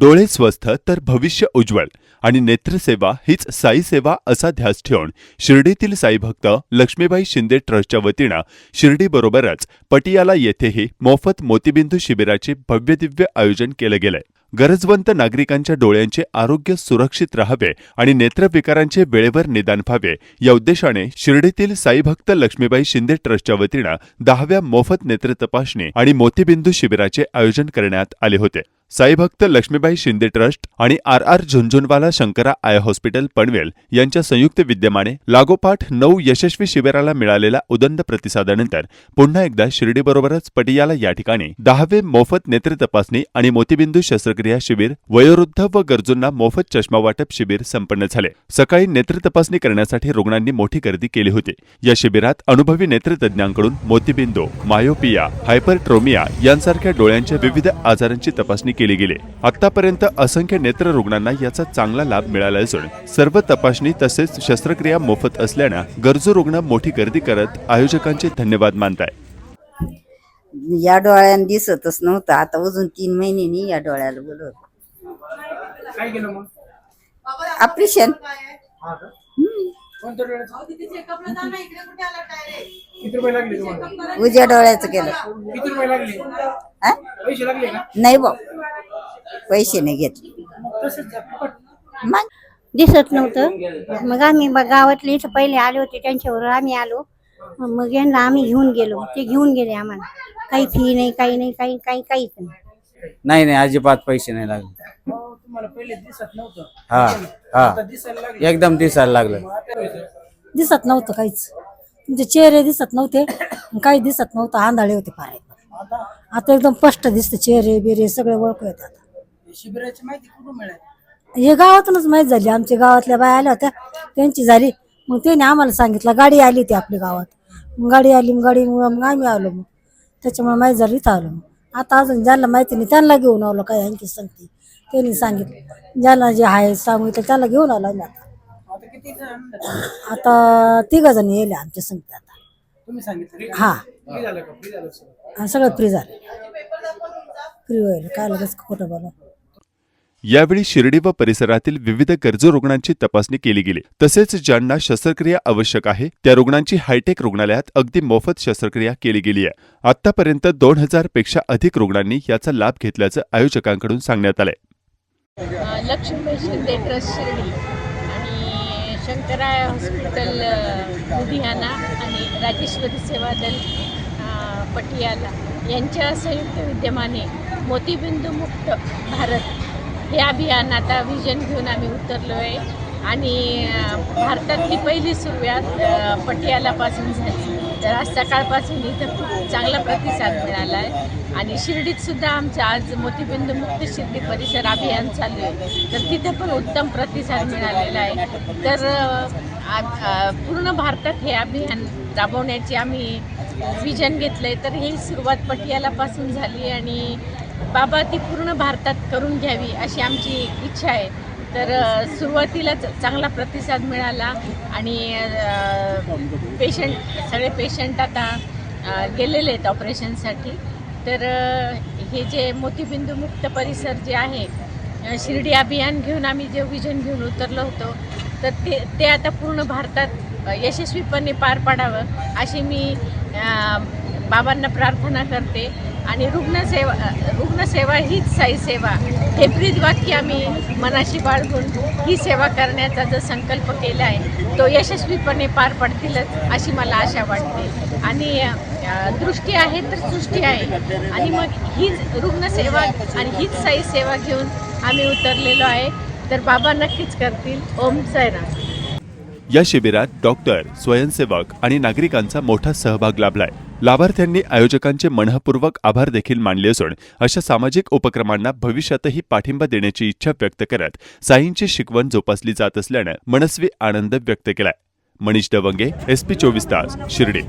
डोळे स्वस्थ तर भविष्य उज्ज्वल आणि नेत्रसेवा हीच साई सेवा असा ध्यास ठेवून शिर्डीतील साईभक्त लक्ष्मीबाई शिंदे ट्रस्टच्या वतीनं शिर्डीबरोबरच पटियाला येथेही मोफत मोतीबिंदू शिबिराचे भव्यदिव्य आयोजन केलं गेलंय. गरजवंत नागरिकांच्या डोळ्यांचे आरोग्य सुरक्षित राहावे आणि नेत्रविकारांचे वेळेवर निदान व्हावे या उद्देशाने शिर्डीतील साईभक्त लक्ष्मीबाई शिंदे ट्रस्टच्या वतीनं दहाव्या मोफत नेत्र तपासणी आणि मोतीबिंदू शिबिराचे आयोजन करण्यात आले होते. साईभक्त लक्ष्मीबाई शिंदे ट्रस्ट आणि R R Jhunjhunwala Shankara eye hospital Panvel यांच्या संयुक्त विद्यमाने लागोपाठ नऊ यशस्वी शिबिराला मिळालेल्या उदंड प्रतिसादानंतर पुन्हा एकदा शिर्डीबरोबरच पटियाला या ठिकाणी दहावे मोफत नेत्र तपासणी आणि मोतीबिंदू शस्त्रक्रिया शिबिर वयोवृद्ध व गरजूंना मोफत चष्मा वाटप शिबिर संपन्न झाले. सकाळी नेत्र तपासणी करण्यासाठी रुग्णांनी मोठी गर्दी केली होती. या शिबिरात अनुभवी नेत्रतज्ञांकडून मोतीबिंदू मायोपिया हायपरट्रोमिया यांसारख्या डोळ्यांच्या विविध आजारांची तपासणी केली. गेली. आतापर्यंत असंख्य नेत्र रुग्णांना याचा चांगला लाभ मिळाला असून सर्व तपासणी तसेच शस्त्रक्रिया मोफत असल्यानं गरजू रुग्ण मोठी गर्दी करत आयोजकांचे धन्यवाद मानताय. या डोळ्यानं दिसतच नव्हतं. आता अजून तीन महिन्यांनी या डोळ्याला बोलवलं. केलं मग? ऑपरेशन कोणत्या डोळ्याचं किती रुपये लागले तुम्हाला? उज्या डोळ्याचं केलं. किती रुपये लागले? हा? पैसे लागले का? नाही भाऊ पैसे नाही घेतले मग तसेच जा, फुकट. मग? दिसत नव्हतं. मग आम्ही ब- गावातले इथं पहिले आले होते त्यांच्यावर आम्ही आलो. मग यांना आम्ही घेऊन गेलो. ते घेऊन गेले आम्हाला. काही फी नाही काही नाही काही काही काहीच नाही. नाही नाही अजिबात पैसे नाही लागले. अहो, तुम्हाला पहिले दिसत नव्हतं. हा. हा. दिसायला लागले. एकदम दिसायला लागलं. दिसत नव्हतं काहीच. तुमचे चेहरे दिसत नव्हते. काही दिसत नव्हतं. आंधळे होते फार एकदम आता? आता एकदम स्पष्ट दिसते. चेहरे बिरे सगळे ओळखू येतात. हे शिबिराची माहिती कुठून मिळाली? हे गावातूनच माहीत झाली. आमच्या गावातल्या बाया आल्या होत्या. त्यांची झाली. मग त्याने आम्हाला सांगितलं गाडी आली होती आपल्या गावात. मग गाडी आली मग गाडीमुळं मग आम्ही आलो मग. त्याच्यामुळे माहीत झाली इथं आलो मग. आता अजून ज्यांना माहिती नाही त्यांना घेऊन आलो काय यांची सांगते. त्यांनी सांगितलं. ज्यांना जे आहे सांगितलं त्याला घेऊन आलो आम्ही आता. आता किती जण आता तिघ जण येले आमच्या संगते आता. तुम्ही सांगितलं. हा. फ्री झालं का? फ्री झालं सगळं? आणि सगळं फ्री झालं. फ्री होईल. काय लगेच खोटं बोला यावेळी शिर्डी व परिसरातील विविध गरजू रुग्णांची तपासणी केली गेली. तसेच ज्यांना शस्त्रक्रिया आवश्यक आहे त्या रुग्णांची हायटेक रुग्णालयात अगदी मोफत शस्त्रक्रिया केली गेली आहे. आतापर्यंत दोन हजारपेक्षा अधिक रुग्णांनी याचा लाभ घेतल्याचं आयोजकांकडून सांगण्यात आलंय. लक्ष्मी शिंदे ट्रस्ट शिर्डी आणि शंकराय हॉस्पिटल लुधियाना आणि राजेश्वरी सेवा दल पटियाला यांच्या संयुक्त विद्यमाने मोतीबिंदू मुक्त भारत हे अभियान आता व्हिजन घेऊन आम्ही उतरलो आहे आणि भारतातली पहिली सुरुवात पटियालापासून झाली. तर आज सकाळपासून इथं खूप चांगला प्रतिसाद मिळाला आहे आणि शिर्डीत सुद्धा आमचं आज मोतीबिंदू मुक्त शिर्डी परिसर अभियान चालू आहे. तर तिथे पण उत्तम प्रतिसाद मिळालेला आहे. तर पूर्ण भारतात हे अभियान राबवण्याची आम्ही विजन घेतलं आहे तर ही सुरुवात पटियालापासून झाली आणि बाबा ती पूर्ण भारतात करून घ्यावी अशी आमची इच्छा आहे. तर सुरुवातीलाच चांगला प्रतिसाद मिळाला आणि पेशंट सगळे पेशंट आता गेलेले आहेत ऑपरेशनसाठी. तर हे जे मोतीबिंदू मुक्त परिसर जे आहे शिर्डी अभियान घेऊन आम्ही जे विजन घेऊन उतरलो होतो तर ते ते आता पूर्ण भारतात यशस्वीपणे पार पाडावं अशी मी बाबांना प्रार्थना करते. आणि रुग्णसेवा सेवा हीच साई सेवा. हे ब्रीद वाक्य आम्ही मनाशी बाळगून ही सेवा करण्याचा जो संकल्प केला आहे तो यशस्वीपणे पार पडतीलच अशी मला आशा वाटते. आणि दृष्टी आहे तर सृष्टी आहे. आणि मग हीच रुग्णसेवा आणि हीच साई सेवा घेऊन आम्ही उतरलेलो आहे. तर बाबा नक्कीच करतील. ओम साईराम. या शिबिरात डॉक्टर स्वयंसेवक आणि नागरिकांचा मोठा सहभाग लाभलाय. लाभार्थ्यांनी आयोजकांचे मनःपूर्वक आभार देखील मानले असून अशा सामाजिक उपक्रमांना भविष्यातही पाठिंबा देण्याची इच्छा व्यक्त करत साईंची शिकवण जोपासली जात असल्यानं मनस्वी आनंद व्यक्त केलाय. मनीष डवंगे एसपी चोवीस तास शिर्डी.